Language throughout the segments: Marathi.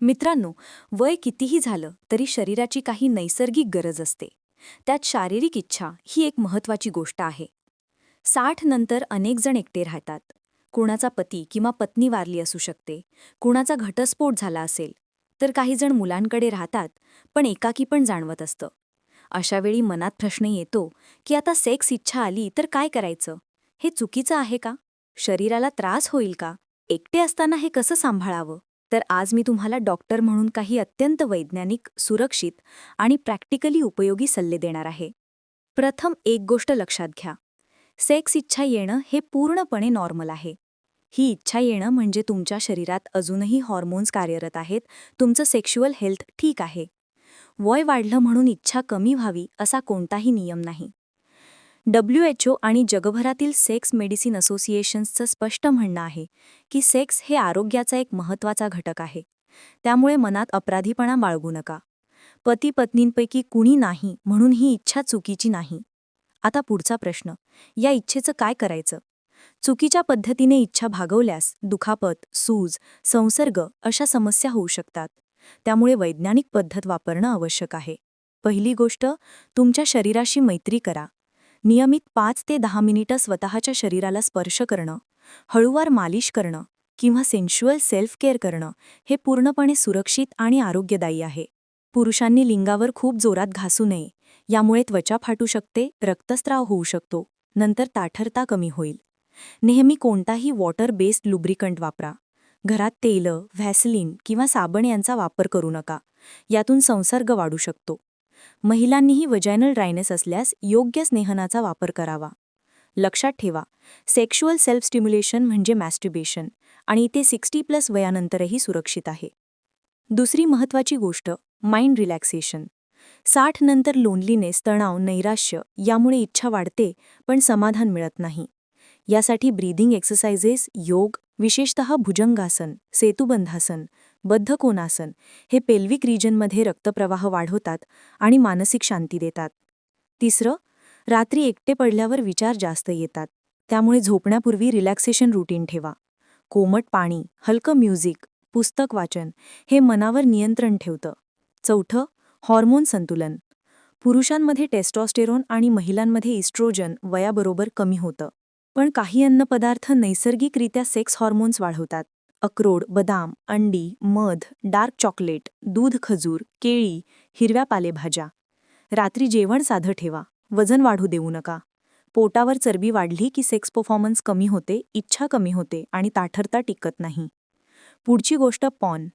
मित्रांनो वय कितीही झालं तरी शरीराची काही नैसर्गिक गरज असते. त्यात शारीरिक इच्छा ही एक महत्वाची गोष्ट आहे. साठ नंतर अनेकजण एकटे राहतात. कुणाचा पती किंवा पत्नी वारली असू शकते कुणाचा घटस्फोट झाला असेल तर काहीजण मुलांकडे राहतात पण एकाकी पण जाणवत असतं. अशावेळी मनात प्रश्न येतो की आता सेक्स इच्छा आली तर काय करायचं? हे चुकीचं आहे का? शरीराला त्रास होईल का? एकटे असताना हे कसं सांभाळावं? तर आज मी तुम्हाला डॉक्टर म्हणून काही अत्यंत वैज्ञानिक सुरक्षित आणि प्रॅक्टिकली उपयोगी सल्ले देणार आहे. प्रथम एक गोष्ट लक्षात घ्या. सेक्स इच्छा येणं हे पूर्णपणे नॉर्मल आहे. ही इच्छा येणं म्हणजे तुमच्या शरीरात अजूनही हॉर्मोन्स कार्यरत आहेत तुमचं सेक्शुअल हेल्थ ठीक आहे. वय वाढलं म्हणून इच्छा कमी व्हावी असा कोणताही नियम नाही. डब्ल्यू एच ओ आणि जगभरातील सेक्स मेडिसिन असोसिएशन्सचं स्पष्ट म्हणणं आहे की सेक्स हे आरोग्याचा एक महत्त्वाचा घटक आहे. त्यामुळे मनात अपराधीपणा बाळगू नका. पती पत्नींपैकी कुणी नाही म्हणून ही इच्छा चुकीची नाही. आता पुढचा प्रश्न या इच्छेचं काय करायचं? चुकीच्या पद्धतीने इच्छा भागवल्यास दुखापत सूज संसर्ग अशा समस्या होऊ शकतात. त्यामुळे वैज्ञानिक पद्धत वापरणं आवश्यक आहे. पहिली गोष्ट तुमच्या शरीराशी मैत्री करा. नियमित पाच ते दहा मिनिटं स्वतःच्या शरीराला स्पर्श करणं हळूवार मालिश करणं किंवा सेन्शुअल सेल्फ केअर करणं हे पूर्णपणे सुरक्षित आणि आरोग्यदायी आहे. पुरुषांनी लिंगावर खूप जोरात घासू नये यामुळे त्वचा फाटू शकते रक्तस्राव होऊ शकतो नंतर ताठरता कमी होईल. नेहमी कोणताही वॉटर बेस्ड लुब्रिकंट वापरा. घरात तेल व्हॅसलिन किंवा साबण यांचा वापर करू नका यातून संसर्ग वाढू शकतो. महिलांनीही वजायनल ड्रायनेस असल्यास योग्य स्नेहनाचा वापर करावा. लक्षात ठेवा सेक्शुअल सेल्फ स्टिम्युलेशन म्हणजे मॅस्ट्युबेशन आणि ते सिक्स्टी प्लस वयानंतरही सुरक्षित आहे. दुसरी महत्त्वाची गोष्ट माइंड रिलॅक्सेशन साठ नंतर लोनलीनेस तणाव नैराश्य यामुळे इच्छा वाढते पण समाधान मिळत नाही. यासाठी ब्रीदिंग एक्सरसाइजेस योग विशेषतः भुजंगासन सेतुबंधासन बद्धकोनासन हे पेल्विक रिजनमध्ये रक्तप्रवाह वाढवतात आणि मानसिक शांती देतात. तिसरं रात्री एकटे पडल्यावर विचार जास्त येतात. त्यामुळे झोपण्यापूर्वी रिलॅक्सेशन रुटीन ठेवा. कोमट पाणी हलकं म्युझिक पुस्तक वाचन हे मनावर नियंत्रण ठेवतं. चौथं हॉर्मोन संतुलन. पुरुषांमध्ये टेस्टॉस्टेरोन आणि महिलांमध्ये इस्ट्रोजन वयाबरोबर कमी होतं. पण काही अन्नपदार्थ नैसर्गिकरित्या सेक्स हॉर्मोन्स वाढवतात. अक्रोड बदाम अंडी मध डार्क चॉकलेट दूध खजूर केळी हिरव्या पालेभाज्या. रात्री जेवण साधं ठेवा. वजन वाढू देऊ नका. पोटावर चरबी वाढली की सेक्स परफॉर्मन्स कमी होते इच्छा कमी होते आणि ताठरता टिकत नाही. पुढची गोष्ट पॉन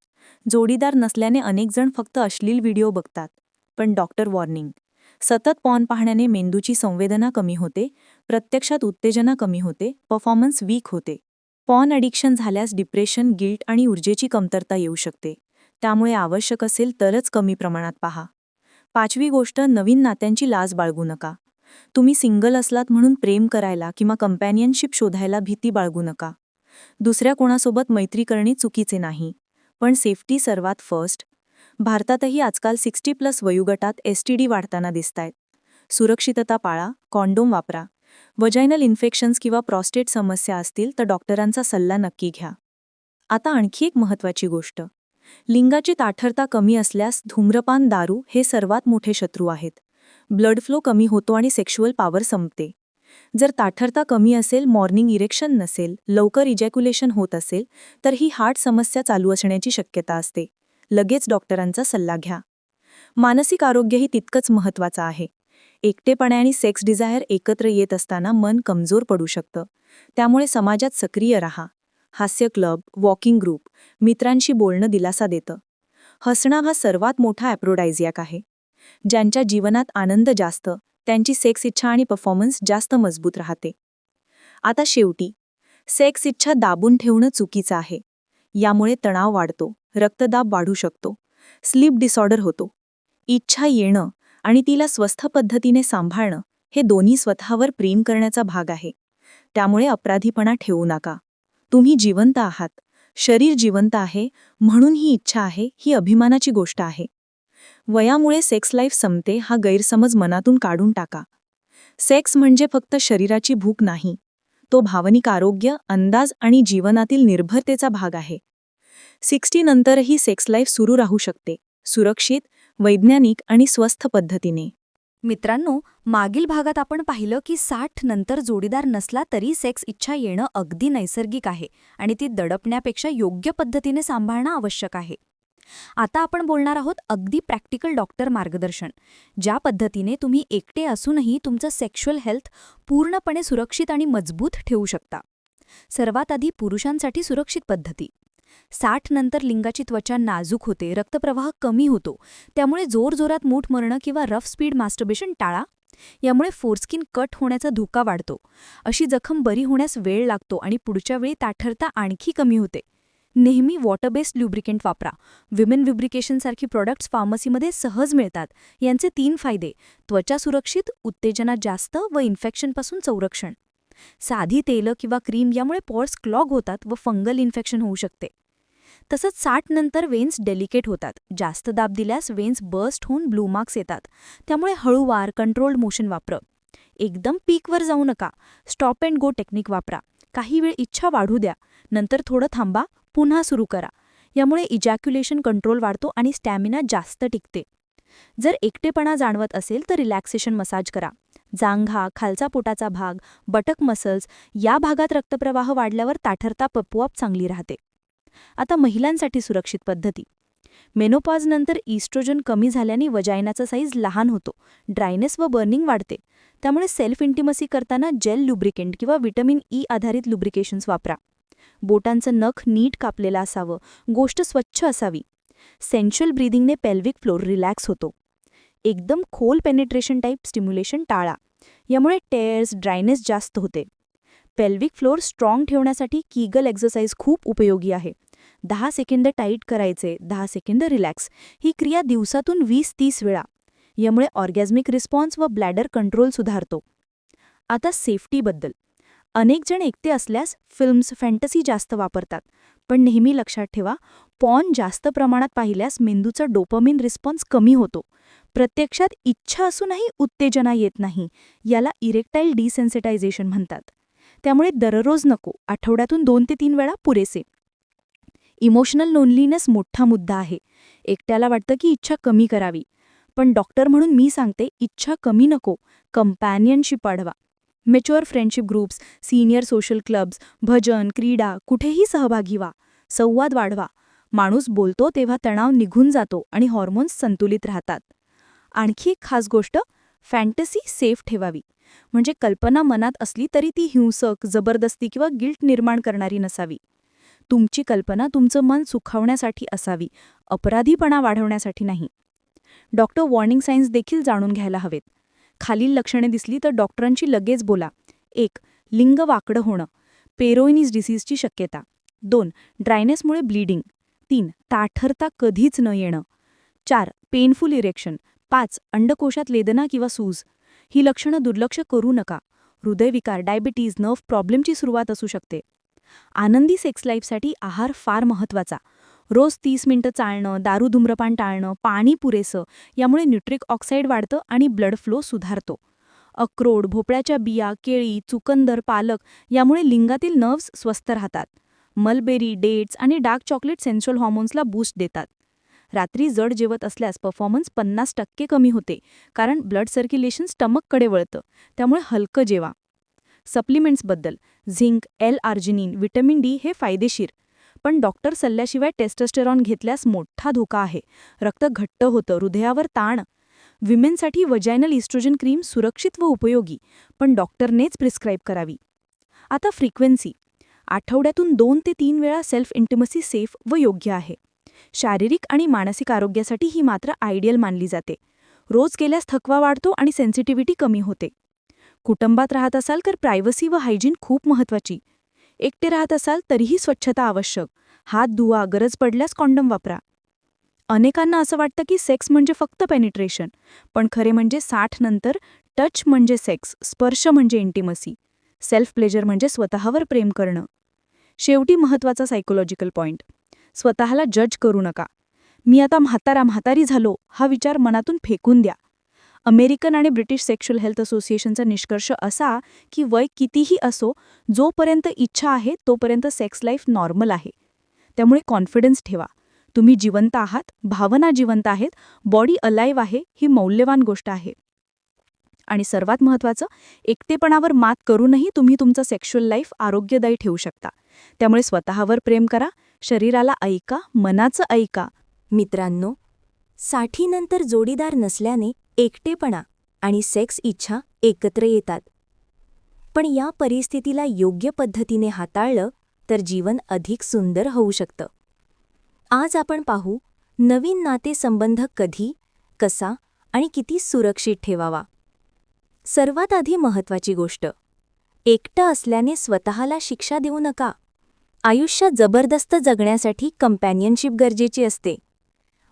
जोडीदार नसल्याने अनेकजण फक्त अश्लील व्हिडिओ बघतात. पण डॉक्टर वॉर्निंग सतत पॉन पाहण्याने मेंदूची संवेदना कमी होते प्रत्यक्षात उत्तेजना कमी होते परफॉर्मन्स वीक होते. पॉन अडिक्शन झाल्यास डिप्रेशन गिल्ट आणि ऊर्जेची कमतरता येऊ शकते. त्यामुळे आवश्यक असेल तरच कमी प्रमाणात पहा. पाचवी गोष्ट नवीन नात्यांची लाज बाळगू नका. तुम्ही सिंगल असलात म्हणून प्रेम करायला किंवा कंपॅनियनशिप शोधायला भीती बाळगू नका. दुसऱ्या कोणासोबत मैत्री करणे चुकीचे नाही. पण सेफ्टी सर्वात फर्स्ट भारतातही आजकाल सिक्स्टी प्लस वयोगटात एस वाढताना दिसतायत. सुरक्षितता पाळा कॉन्डोम वापरा. वजायनल इन्फेक्शन्स किंवा प्रॉस्टेट समस्या असतील तर डॉक्टरांचा सल्ला नक्की घ्या. आता आणखी एक महत्त्वाची गोष्ट. लिंगाची ताठरता कमी असल्यास धूम्रपान दारू हे सर्वात मोठे शत्रू आहेत. ब्लड फ्लो कमी होतो आणि सेक्शुअल पॉवर संपते. जर ताठरता कमी असेल मॉर्निंग इरेक्शन नसेल लवकर इजॅक्युलेशन होत असेल तर ही हार्ट समस्या चालू असण्याची शक्यता असते. लगेच डॉक्टरांचा सल्ला घ्या. मानसिक आरोग्यही तितकंच महत्त्वाचं आहे. एकटेपणे आणि सेक्स डिझायर एकत्र येत असताना मन कमजोर पडू शकतं. त्यामुळे समाजात सक्रिय राहा. हास्य क्लब वॉकिंग ग्रुप मित्रांशी बोलणं दिलासा देतं. हसणं हा सर्वात मोठा ॲप्रोडायझियाक आहे. ज्यांच्या जीवनात आनंद जास्त त्यांची सेक्स इच्छा आणि परफॉर्मन्स जास्त मजबूत राहते. आता शेवटी सेक्स इच्छा दाबून ठेवणं चुकीचं आहे. यामुळे तणाव वाढतो रक्तदाब वाढू शकतो. स्लीप डिसऑर्डर होतो. इच्छा येणं आणि तिला स्वस्थ पद्धतीने सांभाळणं हे दोन्ही स्वतःवर प्रेम करण्याचा भाग आहे. त्यामुळे अपराधीपणा ठेवू नका. तुम्ही जिवंत आहात. शरीर जिवंत आहे म्हणून ही इच्छा आहे ही अभिमानाची गोष्ट आहे. वयामुळे सेक्स लाईफ संपते हा गैरसमज मनातून काढून टाका. सेक्स म्हणजे फक्त शरीराची भूक नाही. तो भावनिक आरोग्य अंदाज आणि जीवनातील निर्भरतेचा भाग आहे. सिक्स्टी नंतरही सेक्स लाईफ सुरू राहू शकते. सुरक्षित वैज्ञानिक आणि स्वस्थ पद्धतीने. मित्रांनो मागील भागात आपण पाहिलं की साठ नंतर जोडीदार नसला तरी सेक्स इच्छा येणं अगदी नैसर्गिक आहे आणि ती दडपण्यापेक्षा योग्य पद्धतीने सांभाळणं आवश्यक आहे. आता आपण बोलणार आहोत अगदी प्रॅक्टिकल डॉक्टर मार्गदर्शन ज्या पद्धतीने तुम्ही एकटे असूनही तुमचं सेक्शुअल हेल्थ पूर्णपणे सुरक्षित आणि मजबूत ठेवू शकता. सर्वात आधी पुरुषांसाठी सुरक्षित पद्धती. साठ नंतर लिंगाची त्वचा नाजूक होते रक्तप्रवाह कमी होतो. त्यामुळे जोरजोरात मूठ मरणं किंवा रफ स्पीड मास्टर्बेशन टाळा. यामुळे फोरस्किन कट होण्याचा धोका वाढतो. अशी जखम बरी होण्यास वेळ लागतो आणि पुढच्या वेळी ताठरता आणखी कमी होते. नेहमी वॉटर बेस्ड ल्युब्रिकेंट वापरा. विमेन विब्रिकेशनसारखी प्रॉडक्ट्स फार्मसीमध्ये सहज मिळतात. यांचे तीन फायदे. त्वचा सुरक्षित उत्तेजना जास्त व इन्फेक्शनपासून संरक्षण. साधी तेलं किंवा क्रीम यामुळे पॉर्स क्लॉग होतात व फंगल इन्फेक्शन होऊ शकते. तसंच साठ नंतर वेन्स डेलिकेट होतात. जास्त दाब दिल्यास वेन्स बर्स्ट होऊन ब्लू मार्क्स येतात. त्यामुळे हळूवार कंट्रोल्ड मोशन वापरा. एकदम पीकवर जाऊ नका. स्टॉप अँड गो टेक्निक वापरा. काही वेळ इच्छा वाढू द्या. नंतर थोडं थांबा. पुन्हा सुरू करा. यामुळे इजॅक्युलेशन कंट्रोल वाढतो आणि स्टॅमिना जास्त टिकते. जर एकटेपणा जाणवत असेल तर रिलॅक्सेशन मसाज करा. जांघा खालचा पोटाचा भाग बटक मसल्स या भागात रक्तप्रवाह वाढल्यावर ताठरता पपुआप चांगली राहते. आता महिलांसाठी सुरक्षित पद्धती. मेनोपॉजनंतर इस्ट्रोजन कमी झाल्याने वजायनाचा साईज लहान होतो. ड्रायनेस व बर्निंग वाढते. त्यामुळे सेल्फ इंटिमसी करताना जेल लुब्रिकेंट किंवा विटॅमिन ई e आधारित लुब्रिकेशन्स वापरा. बोटांचं नख नीट कापलेलं असावं. गोष्ट स्वच्छ असावी. सेन्शुअल ब्रीदिंगने पेल्विक फ्लोर रिलॅक्स होतो. एकदम खोल पेनिट्रेशन टाईप स्टिम्युलेशन टाळा. यामुळे टेअर्स ड्रायनेस जास्त होते. पेल्विक फ्लोर स्ट्रॉंग ठेवण्यासाठी कीगल एक्झरसाइज खूप उपयोगी आहे. दहा सेकंद टाईट करायचे दहा सेकंद रिलॅक्स ही क्रिया दिवसातून वीस तीस वेळा. यामुळे ऑर्गॅझमिक रिस्पॉन्स व ब्लॅडर कंट्रोल सुधारतो. आता सेफ्टीबद्दल अनेकजण एकटे असल्यास फिल्म्स फॅन्टसी जास्त वापरतात. पण नेहमी लक्षात ठेवा पॉन जास्त प्रमाणात पाहिल्यास मेंदूचा डोपमिन रिस्पॉन्स कमी होतो. प्रत्यक्षात इच्छा असूनही उत्तेजना येत नाही याला इरेक्टाईल डिसेन्सिटायझेशन म्हणतात. त्यामुळे दररोज नको आठवड्यातून दोन ते तीन वेळा पुरेसे. इमोशनल लोनलीनेस मोठा मुद्दा आहे. एकट्याला वाटतं की इच्छा कमी करावी. पण डॉक्टर म्हणून मी सांगते इच्छा कमी नको कंपॅनियनशिप वाढवा. Mature friendship groups senior social clubs भजन क्रीडा कुठेही सहभागी व्हा. संवाद वाढवा. माणूस बोलतो तेव्हा तणाव निघून जातो आणि हॉर्मोन्स संतुलित राहतात. आणखी एक खास गोष्ट फॅन्टसी सेफ ठेवावी. म्हणजे कल्पना मनात असली तरी ती हिंसक जबरदस्ती किंवा गिल्ट निर्माण करणारी नसावी. तुमची कल्पना तुमचं मन सुखावण्यासाठी असावी अपराधीपणा वाढवण्यासाठी नाही. डॉक्टर वॉर्निंग सायन्स देखील जाणून घ्यायला हवेत. खालील लक्षणे दिसली तर डॉक्टरांची लगेच बोला. एक लिंग वाकडं होणं. पेरोइनिस डिसीजची शक्यता. दोन ड्रायनेसमुळे ब्लीडिंग. तीन ताठरता कधीच न येणं. चार पेनफुल इरेक्शन. पाच अंडकोशात लेदना किंवा सूज. ही लक्षणं दुर्लक्ष करू नका. हृदयविकार डायबिटीज नर्व प्रॉब्लेमची सुरुवात असू शकते. आनंदी सेक्स लाईफसाठी आहार फार महत्त्वाचा. रोज तीस मिनिटं चालणं दारू धूम्रपान टाळणं पाणी पुरेसं यामुळे न्यूट्रिक ऑक्साईड वाढतं आणि ब्लड फ्लो सुधारतो. अक्रोड भोपळ्याच्या बिया केळी चुकंदर पालक यामुळे लिंगातील नर्व्स स्वस्थ राहतात. मलबेरी डेट्स आणि डार्क चॉकलेट सेन्शुअल हॉर्मोन्सला बूस्ट देतात. रात्री जड जेवत असल्यास परफॉर्मन्स पन्नास टक्के कमी होते कारण ब्लड सर्क्युलेशन स्टमककडे वळतं त्यामुळे हलकं जेवा. सप्लिमेंट्सबद्दल zinc L arginine vitamin D हे फायदेशीर. पण डॉक्टर सल्ल्याशिवाय टेस्टोस्टेरॉन घेतल्यास मोठा धोका आहे. रक्त घट्ट होतं हृदयावर ताण. विमेनसाठी वजायनल इस्ट्रोजन क्रीम सुरक्षित व उपयोगी पण डॉक्टरनेच प्रिस्क्राईब करावी. आता फ्रिक्वेन्सी. आठवड्यातून दोन ते तीन वेळा सेल्फ इंटिमसी सेफ व योग्य आहे. शारीरिक आणि मानसिक आरोग्यासाठी ही मात्र आयडियल मानली जाते. रोज केल्यास थकवा वाढतो आणि सेन्सिटिव्हिटी कमी होते. कुटुंबात राहत असाल तर प्रायव्हसी व हायजीन खूप महत्वाची एकटे राहत असाल तरीही स्वच्छता आवश्यक. हात धुवा गरज पडल्यास कॉन्डम वापरा. अनेकांना असं वाटतं की सेक्स म्हणजे फक्त पेनिट्रेशन पण खरे म्हणजे साठ नंतर टच म्हणजे सेक्स स्पर्श म्हणजे इंटिमसी सेल्फ प्लेजर म्हणजे स्वतःवर प्रेम करणं. शेवटी महत्त्वाचा सायकोलॉजिकल पॉइंट. स्वतःला जज करू नका. मी आता म्हातारा म्हातारी झालो हा विचार मनातून फेकून द्या. अमेरिकन आणि ब्रिटिश सेक्शुअल हेल्थ असोसिएशनचा निष्कर्ष असा की वय कितीही असो जोपर्यंत इच्छा आहे तोपर्यंत सेक्स लाईफ नॉर्मल आहे. त्यामुळे कॉन्फिडन्स ठेवा. तुम्ही जिवंत आहात भावना जिवंत आहेत बॉडी अलाईव्ह आहे ही मौल्यवान गोष्ट आहे. आणि सर्वात महत्त्वाचं एकटेपणावर मात करूनही तुम्ही तुमचं सेक्शुअल लाईफ आरोग्यदायी ठेवू शकता. त्यामुळे स्वतःवर प्रेम करा शरीराला ऐका मनाचं ऐका. मित्रांनो साठीनंतर जोडीदार नसल्याने एकटेपणा आणि सेक्स इच्छा एकत्र येतात. पण या परिस्थितीला योग्य पद्धतीने हाताळलं तर जीवन अधिक सुंदर होऊ शकतं. आज आपण पाहू नवीन नातेसंबंध कधी कसा आणि किती सुरक्षित ठेवावा. सर्वात आधी महत्त्वाची गोष्ट एकटं असल्याने स्वतःला शिक्षा देऊ नका. आयुष्य जबरदस्त जगण्यासाठी कंपॅनियनशिप गरजेची असते.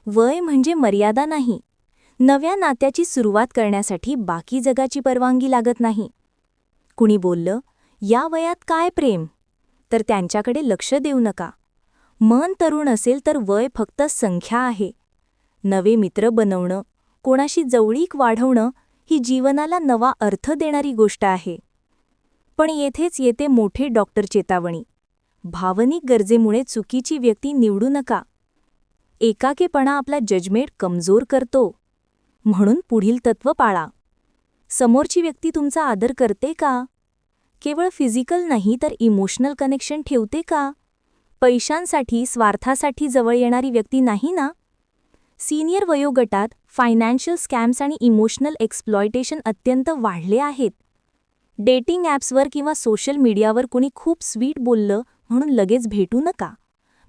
वय म्हणजे मर्यादा नाही. नव्या नात्याची सुरुवात करण्यासाठी बाकी जगाची परवानगी लागत नाही. कुणी बोललं या वयात काय प्रेम? तर त्यांच्याकडे लक्ष देऊ नका. मन तरुण असेल तर वय फक्त संख्या आहे. नवे मित्र बनवणं कोणाशी जवळीक वाढवणं ही जीवनाला नवा अर्थ देणारी गोष्ट आहे. पण येथेच येते मोठे डॉक्टर चेतावणी. भावनिक गरजेमुळे चुकीची व्यक्ती निवडू नका. एकाकेपणा आपला जजमेंट कमजोर करतो. म्हणून पुढील तत्व पाळा. समोरची व्यक्ती तुमचा आदर करते का? केवळ फिजिकल नाही तर इमोशनल कनेक्शन ठेवते का? पैशांसाठी स्वार्थासाठी जवळ येणारी व्यक्ती नाही ना? सिनियर वयोगटात फायनान्शियल स्कॅम्स आणि इमोशनल एक्सप्लॉयटेशन अत्यंत वाढले आहेत. डेटिंग ॲप्सवर किंवा सोशल मीडियावर कुणी खूप स्वीट बोललं म्हणून लगेच भेटू नका.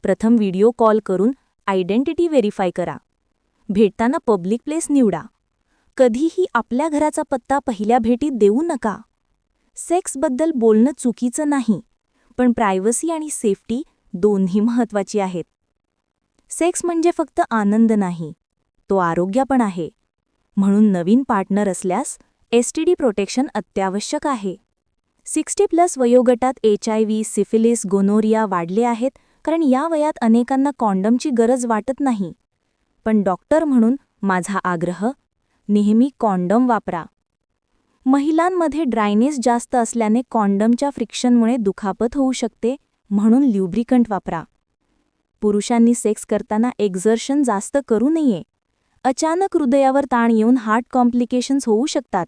प्रथम व्हिडिओ कॉल करून आयडेंटिटी व्हेरीफाय करा. भेटताना पब्लिक प्लेस निवडा. कधीही आपल्या घराचा पत्ता पहिल्या भेटीत देऊ नका. सेक्सबद्दल बोलणं चुकीचं नाही पण प्रायव्हसी आणि सेफ्टी दोन्ही महत्त्वाची आहेत. सेक्स म्हणजे फक्त आनंद नाही तो आरोग्य पण आहे. म्हणून नवीन पार्टनर असल्यास एस टी डी प्रोटेक्शन अत्यावश्यक आहे. Sixty plus वयोगटात H I V syphilis gonorrhoea वाढले आहेत कारण या वयात अनेकांना कॉन्डमची गरज वाटत नाही. पण डॉक्टर म्हणून माझा आग्रह नेहमी कॉन्डम वापरा. महिलांमध्ये ड्रायनेस जास्त असल्याने कॉन्डमच्या फ्रिक्शनमुळे दुखापत होऊ शकते म्हणून ल्युब्रिकंट वापरा. पुरुषांनी सेक्स करताना एक्झर्शन जास्त करू नये. अचानक हृदयावर ताण येऊन हार्ट कॉम्प्लिकेशन्स होऊ शकतात.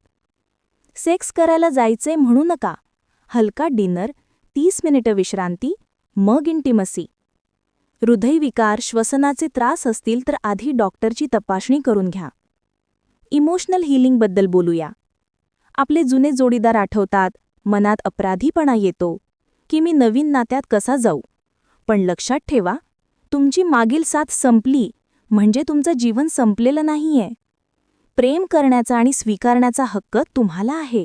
सेक्स करायला जायचे म्हणू नका. हलका डिनर तीस मिनिटं विश्रांती मग इंटिमसी हृदयविकार श्वसनाचे त्रास असतील तर आधी डॉक्टरची तपासणी करून घ्या. इमोशनल हिलिंगबद्दल बोलूया. आपले जुने जोडीदार आठवतात मनात अपराधीपणा येतो की मी नवीन नात्यात कसा जाऊ. पण लक्षात ठेवा तुमची मागील साथ संपली म्हणजे तुमचं जीवन संपलेलं नाहीये. प्रेम करण्याचा आणि स्वीकारण्याचा हक्क तुम्हाला आहे.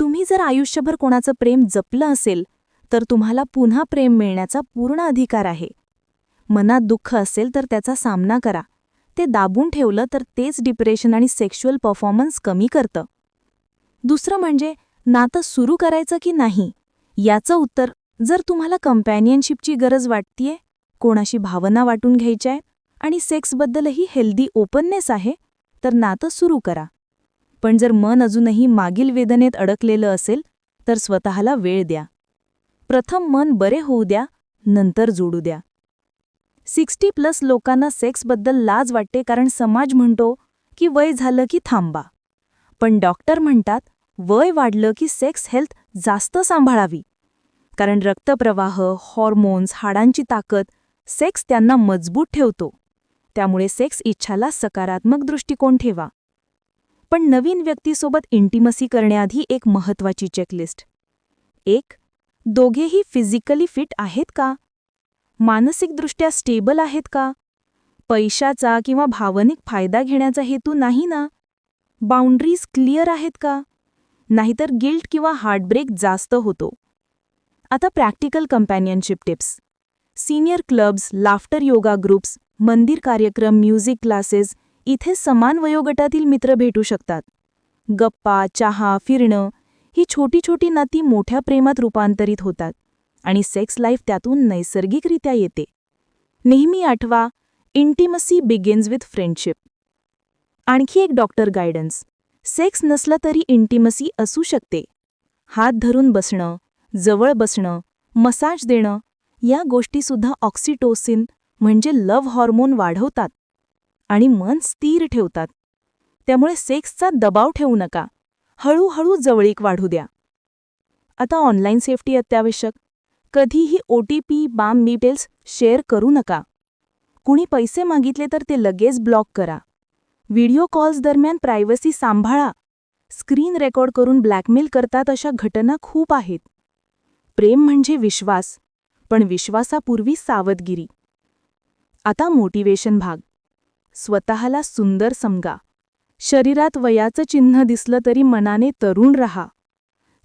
तुम्ही जर आयुष्यभर कोणाचं प्रेम जपलं असेल तर तुम्हाला पुन्हा प्रेम मिळण्याचा पूर्ण अधिकार आहे. मनात दुःख असेल तर त्याचा सामना करा. ते दाबून ठेवलं तर तेच डिप्रेशन आणि सेक्शुअल परफॉर्मन्स कमी करतं. दुसरं म्हणजे नातं सुरू करायचं की नाही? याचं उत्तर जर तुम्हाला कंपॅनियनशिपची गरज वाटतीये कोणाशी भावना वाटून घ्यायच्या आहेत आणि सेक्सबद्दलही हेल्दी ओपननेस आहे तर नातं सुरू करा. पण जर मन अजूनही मागील वेदनेत अडकलेलं असेल तर स्वतःला वेळ द्या. प्रथम मन बरे होऊ द्या नंतर जोडू द्या. सिक्स्टी प्लस लोकांना सेक्सबद्दल लाज वाटते कारण समाज म्हणतो की वय झालं की थांबा. पण डॉक्टर म्हणतात वय वाढलं की सेक्स हेल्थ जास्त सांभाळावी. कारण रक्तप्रवाह हॉर्मोन्स हाडांची ताकद सेक्स त्यांना मजबूत ठेवतो. त्यामुळे सेक्स इच्छाला सकारात्मक दृष्टिकोन ठेवा. पण नवीन व्यक्तीसोबत इंटिमसी करण्याआधी एक महत्त्वाची चेकलिस्ट एक दोघेही फिजिकली फिट आहेत का? मानसिकदृष्ट्या स्टेबल आहेत का? पैशाचा किंवा भावनिक फायदा घेण्याचा हेतू नाही ना? बाउंड्रीज क्लिअर आहेत का? नाहीतर गिल्ट किंवा हार्टब्रेक जास्त होतो. आता practical companionship tips. Senior clubs laughter yoga groups मंदिर कार्यक्रम म्युझिक क्लासेस इथे समान वयोगटातील मित्र भेटू शकतात. गप्पा चहा फिरणं ही छोटी छोटी नाती मोठ्या प्रेमात रूपांतरित होतात. आणि सेक्स लाईफ त्यातून नैसर्गिकरित्या येते. नेहमी आठवा इंटिमसी बिगिन्स विथ फ्रेंडशिप आणखी एक डॉक्टर गायडन्स सेक्स नसला तरी इंटिमसी असू शकते. हात धरून बसणं जवळ बसणं मसाज देणं या गोष्टीसुद्धा ऑक्सिटोसिन म्हणजे लव्ह हॉर्मोन वाढवतात आणि मन स्थिर ठेवतात. त्यामुळे सेक्सचा दबाव ठेवू नका. हळूहळू जवळीक वाढू द्या. आता ऑनलाईन सेफ्टी अत्यावश्यक. कधीही O T P balm details share करू नका. कुणी पैसे मागितले तर ते लगेच ब्लॉक करा. व्हिडिओ कॉल्स दरम्यान प्रायव्हसी सांभाळा. स्क्रीन रेकॉर्ड करून ब्लॅकमेल करतात अशा घटना खूप आहेत. प्रेम म्हणजे विश्वास पण विश्वासापूर्वी सावधगिरी. आता मोटिवेशन भाग. स्वतःला सुंदर समगा. शरीरात वयाचं चिन्ह दिसलं तरी मनाने तरुण रहा.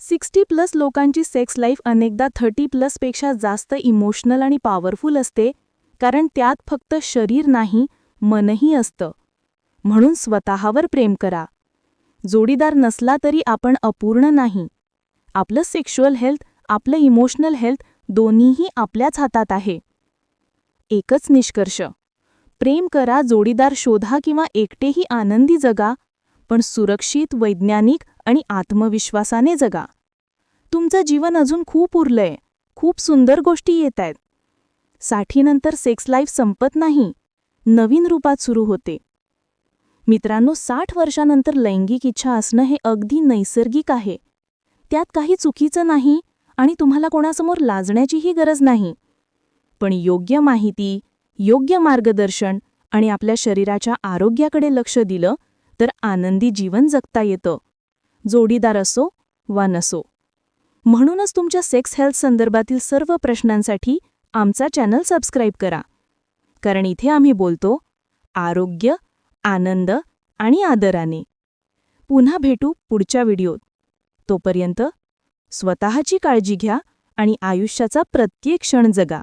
सिक्स्टी प्लस लोकांची सेक्स लाईफ अनेकदा थर्टी प्लसपेक्षा जास्त इमोशनल आणि पॉवरफुल असते कारण त्यात फक्त शरीर नाही मनही असतं. म्हणून स्वतःवर प्रेम करा. जोडीदार नसला तरी आपण अपूर्ण नाही. आपलं सेक्शुअल हेल्थ आपलं इमोशनल हेल्थ दोन्हीही आपल्याच हातात आहे. एकच निष्कर्ष. प्रेम करा जोडीदार शोधा किंवा एकटेही आनंदी जगा पण सुरक्षित वैज्ञानिक आणि आत्मविश्वासाने जगा. तुमचं जीवन अजून खूप उरलंय. खूप सुंदर गोष्टी येत आहेत साठीनंतर सेक्स लाईफ संपत नाही. नवीन रूपात सुरू होते. मित्रांनो साठ वर्षानंतर लैंगिक इच्छा असणं हे अगदी नैसर्गिक आहे. त्यात काही चुकीचं नाही आणि तुम्हाला कोणासमोर लाजण्याचीही गरज नाही. पण योग्य माहिती योग्य मार्गदर्शन आणि आपल्या शरीराच्या आरोग्याकडे लक्ष दिलं तर आनंदी जीवन जगता येतं. जोडीदार असो वा नसो. म्हणूनच तुमच्या सेक्स हेल्थ संदर्भातील सर्व प्रश्नांसाठी आमचा चॅनल सबस्क्राईब करा. कारण इथे आम्ही बोलतो आरोग्य आनंद आणि आदराने. पुन्हा भेटू पुढच्या व्हिडिओत. तोपर्यंत स्वतःची काळजी घ्या आणि आयुष्याचा प्रत्येक क्षण जगा.